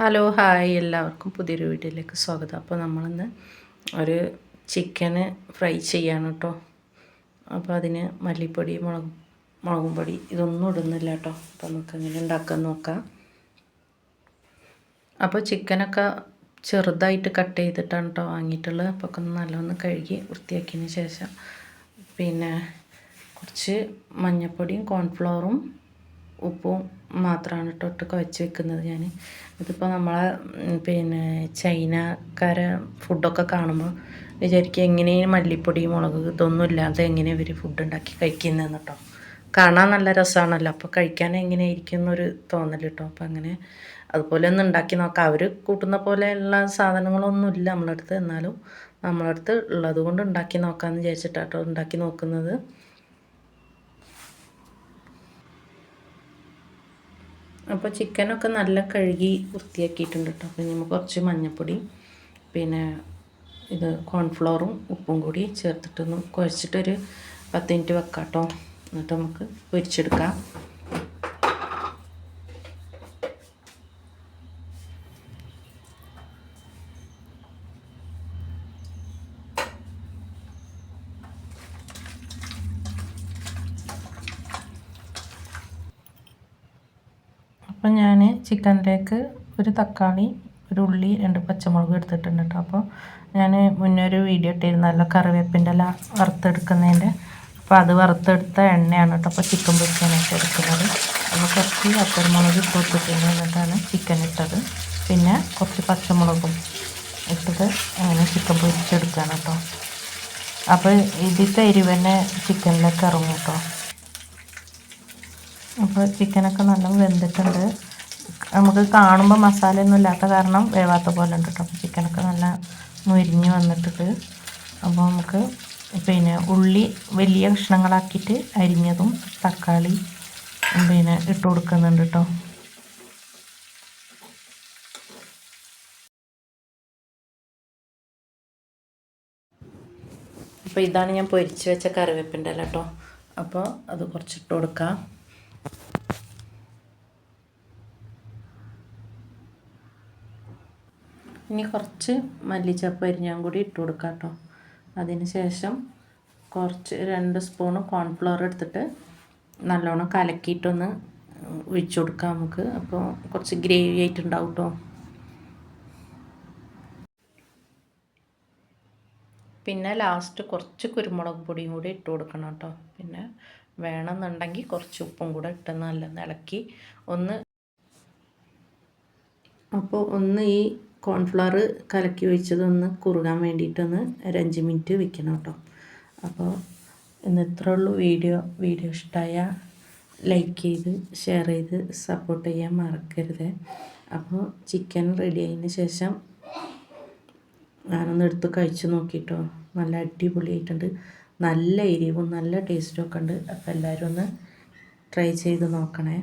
Hello hi. എല്ലാവർക്കും പുതിയൊരു വീഡിയോയിലേക്ക് സ്വാഗതം. അപ്പോൾ നമ്മളിന്ന് ഒരു ചിക്കന് ഫ്രൈ ചെയ്യാണ് കേട്ടോ. അപ്പോൾ അതിന് മല്ലിപ്പൊടി മുളക് മുളകും പൊടി ഇതൊന്നും ഇടുന്നില്ല കേട്ടോ. അപ്പോൾ നമുക്ക് എങ്ങനെ ഉണ്ടാക്കാൻ നോക്കാം. അപ്പോൾ ചിക്കനൊക്കെ ചെറുതായിട്ട് കട്ട് ചെയ്തിട്ടാണ് കേട്ടോ വാങ്ങിയിട്ടുള്ളത്. അപ്പോൾ ഒക്കെ നല്ലൊന്ന് കഴുകി വൃത്തിയാക്കിയതിന് ശേഷം പിന്നെ കുറച്ച് മഞ്ഞൾപ്പൊടിയും കോൺഫ്ലവറും ഉപ്പും മാത്രമാണ് കേട്ടോ ഒട്ടൊക്കെ വെച്ച് വെക്കുന്നത് ഞാൻ ഇതിപ്പോൾ നമ്മളെ പിന്നെ ചൈനക്കാരെ ഫുഡൊക്കെ കാണുമ്പോൾ വിചാരിക്കുക എങ്ങനെയും മല്ലിപ്പൊടി മുളക് ഇതൊന്നും ഇല്ലാതെ എങ്ങനെ ഇവർ ഫുഡ് ഉണ്ടാക്കി കഴിക്കുന്നതെന്ന് കേട്ടോ കാണാൻ നല്ല രസമാണല്ലോ അപ്പോൾ കഴിക്കാൻ എങ്ങനെയായിരിക്കും എന്നൊരു തോന്നൽ കേട്ടോ അപ്പോൾ അങ്ങനെ അതുപോലെ ഒന്ന് ഉണ്ടാക്കി നോക്കാം. അവർ കൂട്ടുന്ന പോലെയുള്ള സാധനങ്ങളൊന്നും ഇല്ല നമ്മളടുത്ത് എന്നാലും നമ്മളടുത്ത് ഉള്ളത് കൊണ്ട് ഉണ്ടാക്കി നോക്കാമെന്ന് വിചാരിച്ചിട്ടാട്ടോ ഉണ്ടാക്കി നോക്കുന്നത്. അപ്പോൾ ചിക്കനൊക്കെ നല്ല കഴുകി വൃത്തിയാക്കിയിട്ടുണ്ട് കേട്ടോ പിന്നെ നമുക്ക് കുറച്ച് മഞ്ഞൾപ്പൊടി പിന്നെ ഇത് കോൺഫ്ലോറും ഉപ്പും കൂടി ചേർത്തിട്ടൊന്ന് കുഴച്ചിട്ടൊരു പത്ത് മിനിറ്റ് വെക്കാം കേട്ടോ എന്നിട്ട് നമുക്ക് പൊരിച്ചെടുക്കാം. അപ്പം ഞാൻ ചിക്കനിലേക്ക് ഒരു തക്കാളി ഒരു ഉള്ളി രണ്ട് പച്ചമുളക് എടുത്തിട്ടുണ്ട് കേട്ടോ. അപ്പോൾ ഞാൻ മുന്നേ ഒരു വീഡിയോ ഇട്ടിരുന്നല്ലോ കറിവേപ്പിന്റെ എല്ലാം വറുത്തെടുക്കുന്നതിന്റെ. അപ്പോൾ അത് വറുത്തെടുത്ത എണ്ണയാണ് കേട്ടോ അപ്പോൾ ചിക്കൻ പൊരിക്കാനായിട്ട് എടുക്കുന്നത്. അപ്പോൾ കുറച്ച് പച്ചമുളക് ഇട്ട് എന്നിട്ടാണ് ചിക്കൻ ഇട്ടത്. പിന്നെ കുറച്ച് പച്ചമുളകും ഇട്ടത് അങ്ങനെ ചിക്കൻ പൊരിച്ചെടുക്കുകയാണ് കേട്ടോ. അപ്പോൾ ഇതിന്റെ എരിവ് തന്നെ ചിക്കനിലേക്ക് ഇറങ്ങും കേട്ടോ. അപ്പോൾ ചിക്കനൊക്കെ നല്ല വെന്തിട്ടുണ്ട്. നമുക്ക് കാണുമ്പോൾ മസാലയൊന്നും ഇല്ലാത്ത കാരണം വേവാത്ത പോലെ ഉണ്ട് കേട്ടോ അപ്പോൾ ചിക്കനൊക്കെ നല്ല മുരിഞ്ഞ് വന്നിട്ടുണ്ട് അപ്പോൾ നമുക്ക് പിന്നെ ഉള്ളി വലിയ കഷ്ണങ്ങളാക്കിയിട്ട് അരിഞ്ഞതും തക്കാളി പിന്നെ ഇട്ട് കൊടുക്കുന്നുണ്ട് കേട്ടോ അപ്പോൾ ഇതാണ് ഞാൻ പൊരിച്ച് വെച്ച കറിവേപ്പിന്റെ അല്ല കേട്ടോ അപ്പോൾ അത് കുറച്ചിട്ട് കൊടുക്കാം. ഇനി കുറച്ച് മല്ലിച്ചപ്പ് അരിഞ്ഞാൻ കൂടി ഇട്ട് കൊടുക്കാം കേട്ടോ. അതിന് ശേഷം കുറച്ച് രണ്ട് സ്പൂണ് കോൺഫ്ലവർ എടുത്തിട്ട് നല്ലോണം കലക്കിയിട്ടൊന്ന് ഒഴിച്ചു കൊടുക്കാം നമുക്ക്. അപ്പോൾ കുറച്ച് ഗ്രേവി ആയിട്ടുണ്ടാവും കേട്ടോ. പിന്നെ ലാസ്റ്റ് കുറച്ച് കുരുമുളക് പൊടിയും കൂടി ഇട്ട് കൊടുക്കണം കേട്ടോ. പിന്നെ വേണമെന്നുണ്ടെങ്കിൽ കുറച്ച് ഉപ്പും കൂടെ ഇട്ട് നല്ല ഇളക്കി ഒന്ന്. അപ്പോൾ ഒന്ന് ഈ കോൺഫ്ലവർ കലക്കി വെച്ചതൊന്ന് കുറുകാൻ വേണ്ടിയിട്ടൊന്ന് ഒരഞ്ച് മിനിറ്റ് വെക്കണം കേട്ടോ. അപ്പോൾ ഇന്ന് ഇത്രേ ഉള്ളൂ വീഡിയോ. വീഡിയോ ഇഷ്ടമായ ലൈക്ക് ചെയ്ത് ഷെയർ ചെയ്ത് സപ്പോർട്ട് ചെയ്യാൻ മറക്കരുത്. അപ്പോൾ ചിക്കൻ റെഡി ആയതിന് ശേഷം ഞാനൊന്ന് എടുത്ത് കഴിച്ച് നോക്കിയിട്ടോ നല്ല അടിപൊളിയായിട്ടുണ്ട്. നല്ല എരിവും നല്ല ടേസ്റ്റും ഒക്കെ ഉണ്ട്. അപ്പോൾ എല്ലാവരും ഒന്ന് ട്രൈ ചെയ്ത് നോക്കണേ.